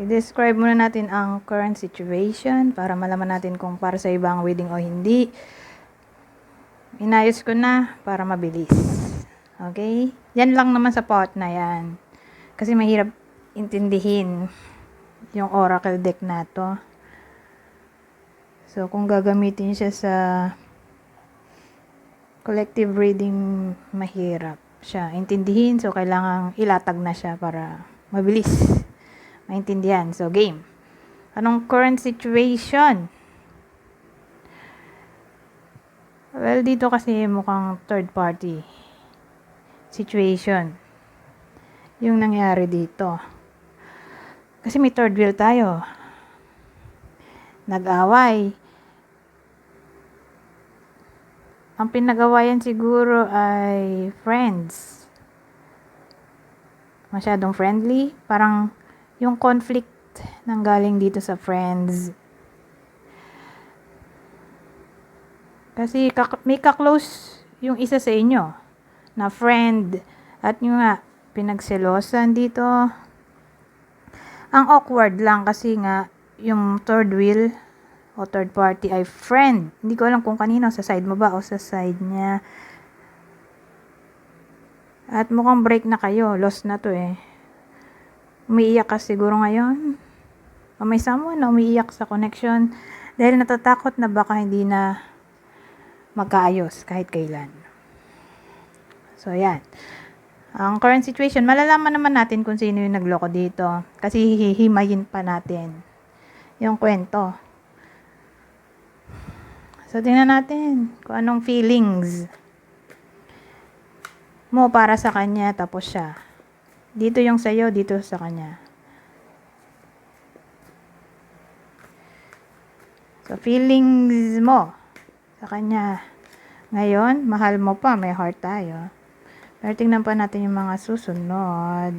I-describe muna natin ang current situation para malaman natin kung para sa iba ang wedding o hindi. Inayos ko na para mabilis. Okay? Yan lang naman sa part na yan. Kasi mahirap intindihin yung oracle deck na to. So, kung gagamitin siya sa collective reading, mahirap siya intindihin. So, kailangang ilatag na siya para mabilis maintindihan. So, game. Anong current situation? Well, dito kasi mukhang third party situation. Yung nangyari dito. Kasi may third wheel tayo. Nag-away. Ang pinag-awayan siguro ay friends. Masyadong friendly. Parang yung conflict nang galing dito sa friends. Kasi kak- may kaklose yung isa sa inyo na friend at yung nga pinagselosan dito. Ang awkward lang kasi nga yung third wheel o third party ay friend. Hindi ko alam kung kanino, sa side mo ba o sa side niya. At mukhang break na kayo. Lost na to eh. Umiiyak ka siguro ngayon. O may someone na umiiyak sa connection dahil natatakot na baka hindi na magkaayos kahit kailan. So, yan. Ang current situation, malalaman naman natin kung sino yung nagloko dito. Kasi hihimayin pa natin yung kwento. So, tingnan natin kung anong feelings mo para sa kanya tapos siya. Dito yung sa'yo, dito sa kanya. So, feelings mo sa kanya. Ngayon, mahal mo pa, may heart tayo. Pero tingnan pa natin yung mga susunod.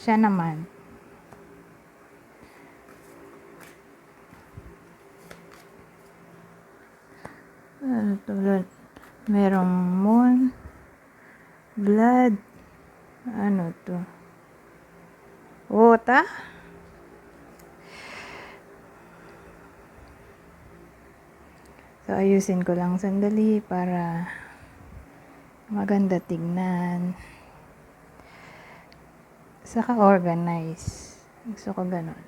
Siya naman. Ano tulad? Merong moon. Blood. Ano to? Wota? So, ayusin ko lang sandali para maganda tignan. Saka organize. Gusto ko ganun.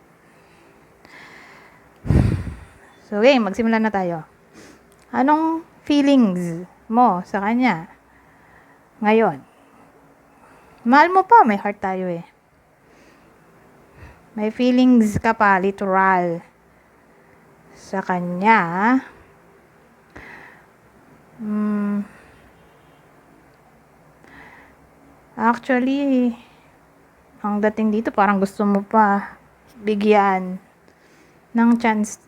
So, okay, magsimula na tayo. Anong feelings mo sa kanya? Ngayon. Mahal mo pa, may heart tayo eh. May feelings ka pa, literal. Sa kanya. Hmm. Actually, ang dating dito parang gusto mo pa bigyan ng chance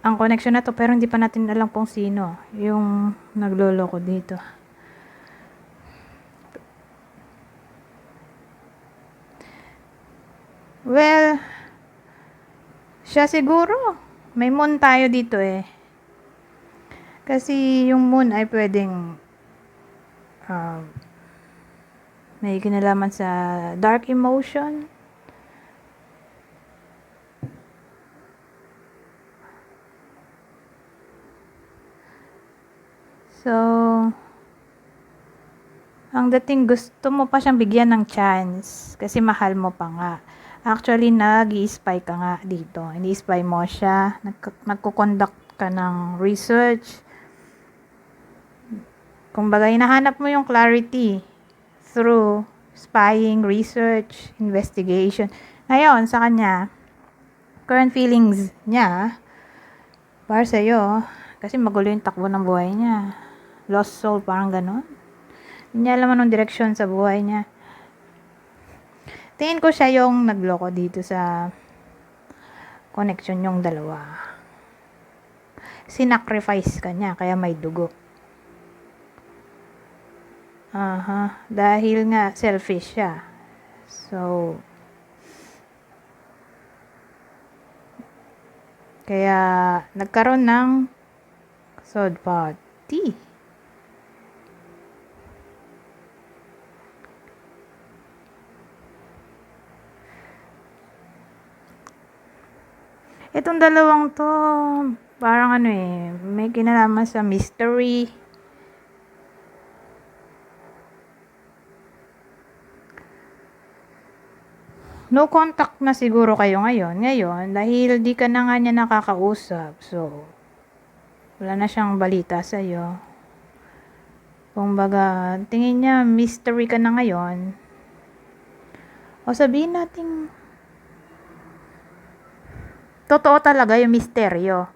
ang connection na to pero hindi pa natin alam kung sino yung nagloloko dito. Well, siya siguro. May moon tayo dito eh. Kasi yung moon ay pwedeng uh, may kinalaman sa dark emotion. So, ang dating gusto mo pa siyang bigyan ng chance kasi mahal mo pa nga. Actually, nag-i-spy ka nga dito. Ini-spy mo siya. Nag- nagko-conduct ka ng research. Kumbaga, hinahanap mo yung clarity through spying, research, investigation. Ngayon, sa kanya, current feelings niya, para sa'yo, kasi magulo yung takbo ng buhay niya. Lost soul, parang ganon. Hindi niya alam anong direksyon sa buhay niya. Tingin ko siya yung nagloko dito sa connection yung dalawa. Sinacrifice ka niya, kaya may dugo. Aha, dahil nga selfish siya. So, kaya nagkaroon ng pot. party. Itong dalawang to, parang ano eh, may kinalaman sa mystery. No contact na siguro kayo ngayon. Ngayon, dahil di ka na nga niya nakakausap. So, wala na siyang balita sa'yo. Kung baga, tingin niya, mystery ka na ngayon. O sabihin natin, totoo talaga yung misteryo.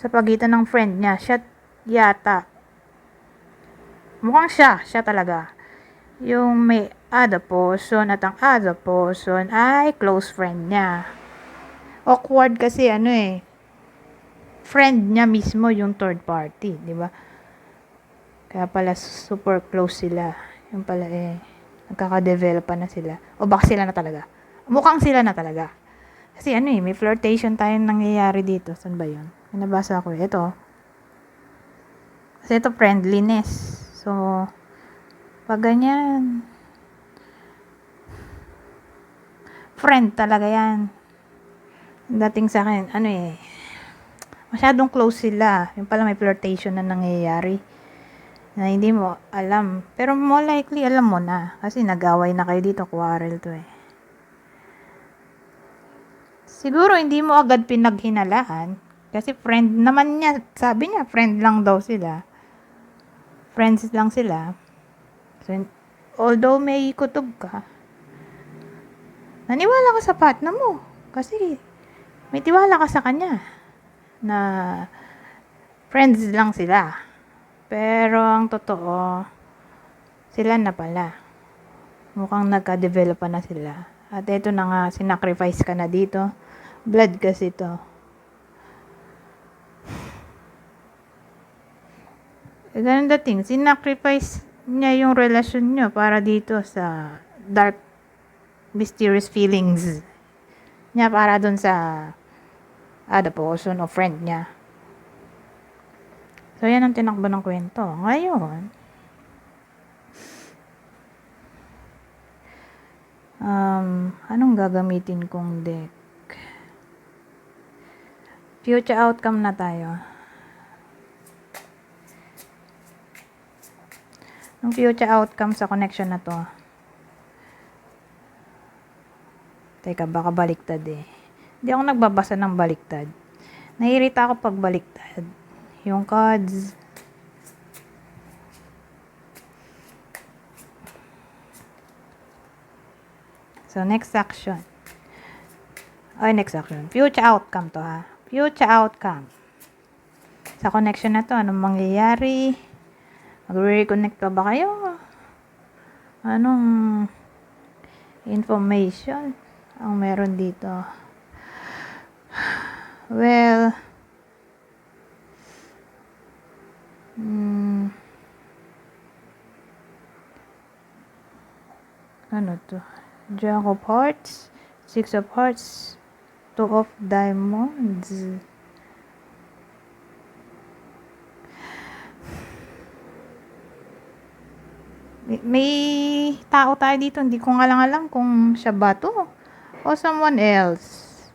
Sa pagitan ng friend niya, siya yata. Mukhang siya, siya talaga. Yung may person at ang person ay close friend niya. Awkward kasi ano eh. Friend niya mismo yung third party, di ba? Kaya pala super close sila. Yung pala eh, nagkaka-develop pa na sila. O baka sila na talaga. Mukhang sila na talaga. Kasi ano eh, may flirtation tayong nangyayari dito. Saan ba yun? Nabasa ko. eh. Ito. Kasi ito friendliness. So, pag ganyan, friend talaga yan. Dating sa akin, ano eh, masyadong close sila. Yung pala may flirtation na nangyayari na hindi mo alam. Pero more likely, alam mo na. Kasi nag-away na kayo dito, quarrel to eh. Siguro hindi mo agad pinaghinalaan. Kasi friend naman niya, sabi niya, friend lang daw sila. Friends lang sila. So, although may kutob ka, naniwala ka sa partner mo. Kasi, may tiwala ka sa kanya. Na, friends lang sila. Pero, ang totoo, sila na pala. Mukhang nagka-develop na sila. At ito na nga, sinacrifice ka na dito. Blood kasi to. Eh, ganun dating, sinacrifice niya yung relasyon niyo para dito sa dark, mysterious feelings niya para dun sa other person o friend niya. So, yan ang tinakbo ng kwento. Ngayon, um, anong gagamitin kong deck? Future outcome na tayo. Yung future outcome sa connection na to. Teka, baka baliktad eh. Hindi ako nagbabasa ng baliktad. Naiirita ako pag baliktad. Yung cards. So, next action. Ay, next action. Future outcome to ha. Future outcome. Sa connection na to, anong mangyayari? Mag-reconnect pa ba kayo? Anong information ang meron dito? Well, hmm, ano to? Jack of Hearts, Six of Hearts, Two of Diamonds. May, tao tayo dito, hindi ko nga lang alam kung siya ba to o someone else.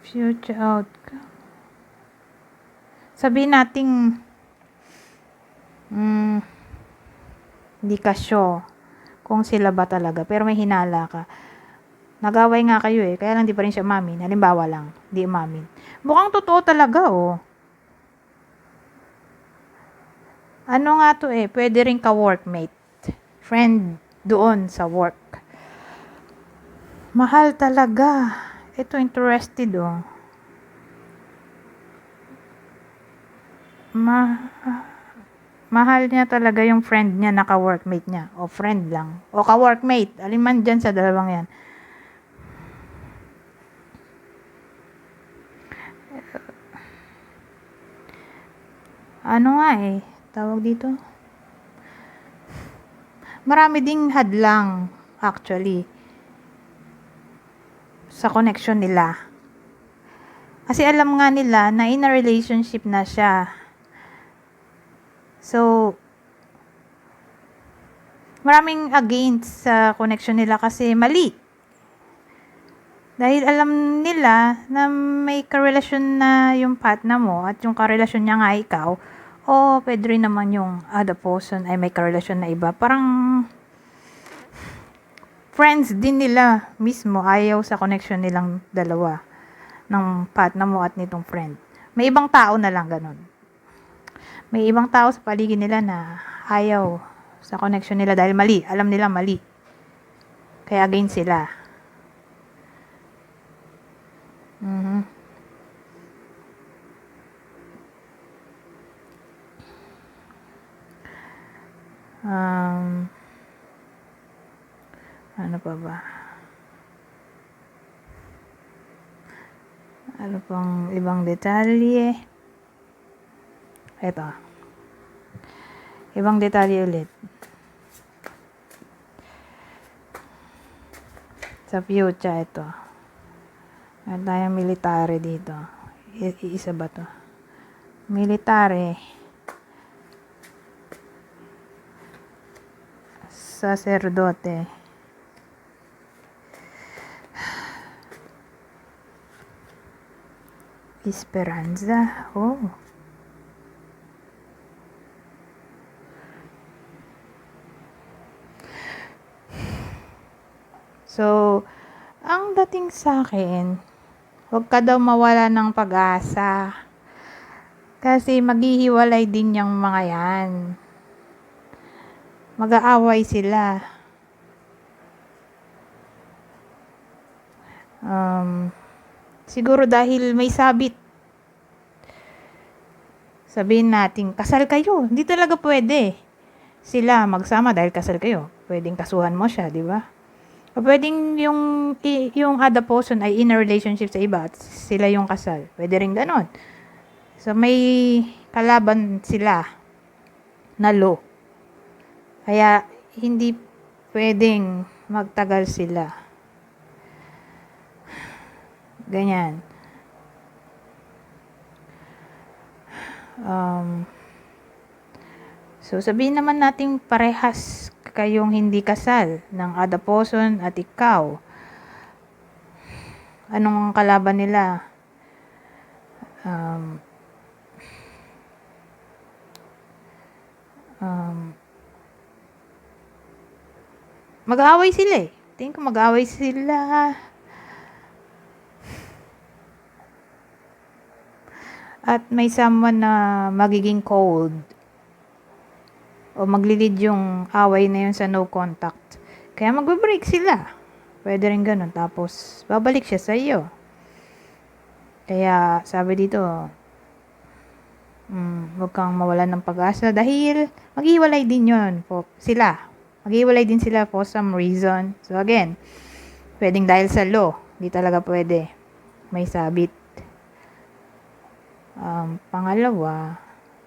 Future outcome. Sabihin nating mm, hindi ka sure kung sila ba talaga, pero may hinala ka. Nagaway nga kayo eh, kaya lang di pa rin siya mamin. Halimbawa lang, di mamin. Mukhang totoo talaga oh. Ano nga to eh, pwede rin ka-workmate. Friend doon sa work. Mahal talaga. Ito interested oh. Ma mahal niya talaga yung friend niya na ka-workmate niya. O friend lang. O ka-workmate. Alin man dyan sa dalawang yan. Ano nga eh, tawag dito? Marami ding hadlang. actually sa connection nila. Kasi alam nga nila na in a relationship na siya. So, maraming against sa connection nila kasi mali. Dahil alam nila na may karelasyon na yung partner mo at yung karelasyon niya nga ikaw, o pwede rin naman yung other person ay may karelasyon na iba. Parang friends din nila mismo ayaw sa connection nilang dalawa ng partner mo at nitong friend. May ibang tao na lang ganun. May ibang tao sa paligid nila na ayaw sa connection nila dahil mali. Alam nila mali. Kaya against sila. Mhm. Um, ano pa ba? Ano pang ibang detalye? Ito. Ibang detalye ulit. Sa future ito. Meron tayong military dito. I- isa ba to? Military. Sacerdote. Esperanza. Oh. So, ang dating sa akin, huwag ka daw mawala ng pag-asa. Kasi maghihiwalay din yung mga yan. Mag-aaway sila. Um, siguro dahil may sabit. Sabihin natin, kasal kayo. Hindi talaga pwede. Sila magsama dahil kasal kayo. Pwedeng kasuhan mo siya, di ba? Pwedeng yung, yung other person ay in a relationship sa iba at sila yung kasal. Pwede rin ganon. So, may kalaban sila na law. Kaya, hindi pwedeng magtagal sila. Ganyan. Um, so, sabihin naman natin parehas kayong hindi kasal ng person at ikaw. Anong kalaban nila? Um, um, mag-aaway sila eh. Tingin ko mag-aaway sila. At may someone na magiging cold o maglilid yung away na yun sa no contact. Kaya magbe-break sila. Pwede rin ganun. Tapos, babalik siya sa iyo. Kaya, sabi dito, mm, huwag kang mawalan ng pag-asa dahil maghiwalay din yun po sila. Maghiwalay din sila for some reason. So, again, pwedeng dahil sa law. Hindi talaga pwede. May sabit. Um, pangalawa,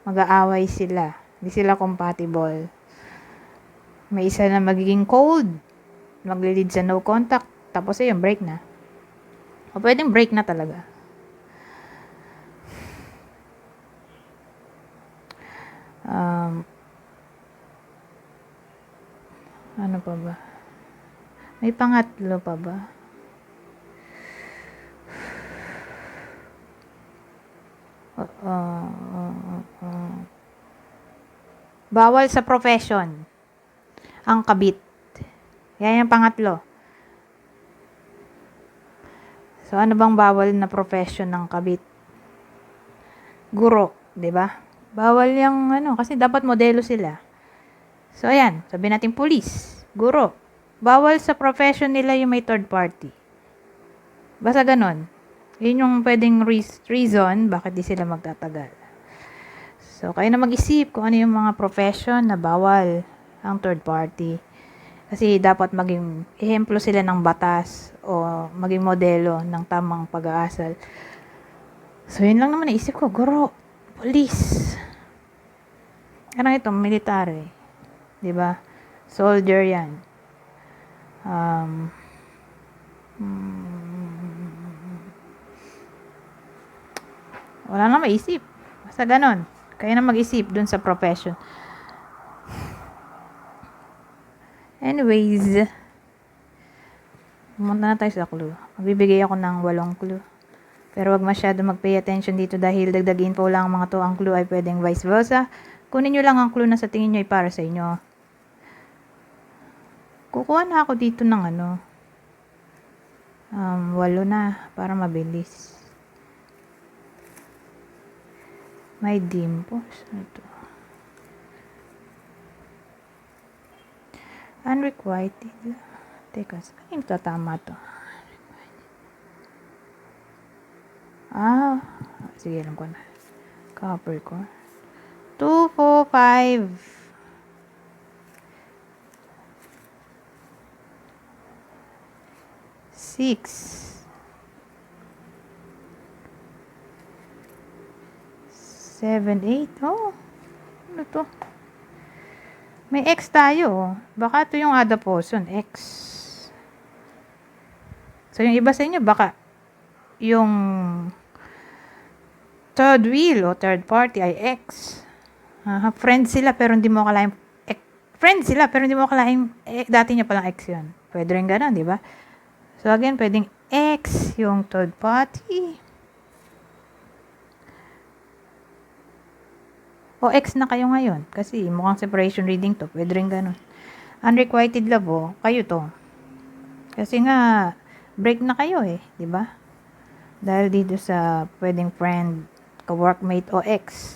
mag-aaway sila. Hindi sila compatible. May isa na magiging cold. Maglilid sa no contact. Tapos ayun, break na. O pwedeng break na talaga. Um, ano pa ba? May pangatlo pa ba? Uh, uh. Bawal sa profession ang kabit. Yan yung pangatlo. So, ano bang bawal na profession ng kabit? Guro, 'di ba? Bawal yung ano, kasi dapat modelo sila. So, ayan, sabi natin police, guro. Bawal sa profession nila yung may third party. Basta ganon. Yun yung pwedeng re- reason bakit di sila magtatagal. So, kayo na mag-isip kung ano yung mga profession na bawal ang third party. Kasi dapat maging ehemplo sila ng batas o maging modelo ng tamang pag-aasal. So, yun lang naman naisip ko. Guro, police. Ano ito? Military. ba? Soldier yan. Um, hmm, wala na maisip. Basta ganon. Kaya na mag-isip dun sa profession. Anyways, pumunta na tayo sa clue. Magbibigay ako ng walong clue. Pero wag masyado mag-pay attention dito dahil dagdag info lang ang mga to. Ang clue ay pwedeng vice versa. Kunin nyo lang ang clue na sa tingin nyo ay para sa inyo. Kukuha na ako dito ng ano. Um, walo na para mabilis. May dimples. Ano to? Unrequited. Teka, saan ito tama to? Ah, sige, alam ko na. Capricorn. 2, 4, 5. Six. Seven, eight. Oh, ano to? May X tayo. oh. Baka ito yung adaposon. X. So, yung iba sa inyo, baka yung third wheel o third party ay X. Aha, friends sila pero hindi mo akalain eh, friends sila pero hindi mo akalain eh, dati niya palang X yun. Pwede rin ganun, di ba? So again, pwedeng X yung third party. O X na kayo ngayon. Kasi mukhang separation reading to. Pwede rin ganun. Unrequited love, oh, kayo to. Kasi nga, break na kayo eh. ba? Dahil dito sa pwedeng friend, ka-workmate o ex.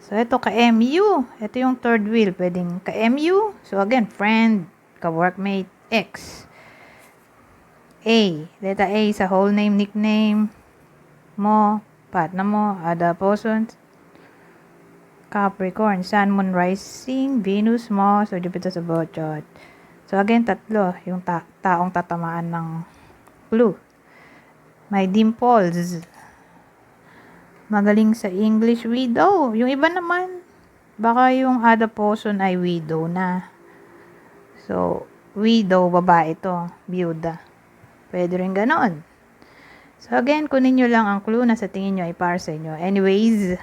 So, ito ka-MU. Ito yung third wheel. Pwedeng ka-MU. So, again, friend, ka-workmate, ex. A. Letter A sa whole name, nickname mo, partner mo, other persons. Capricorn, Sun, Moon, Rising, Venus mo, so Jupiter sa chart. So, again, tatlo. Yung ta- taong tatamaan ng clue. May dimples. Magaling sa English widow. Yung iba naman, baka yung other person ay widow na. So, widow, babae to. Byuda. Pwede rin ganon. So, again, kunin nyo lang ang clue na sa tingin nyo ay para sa inyo. Anyways,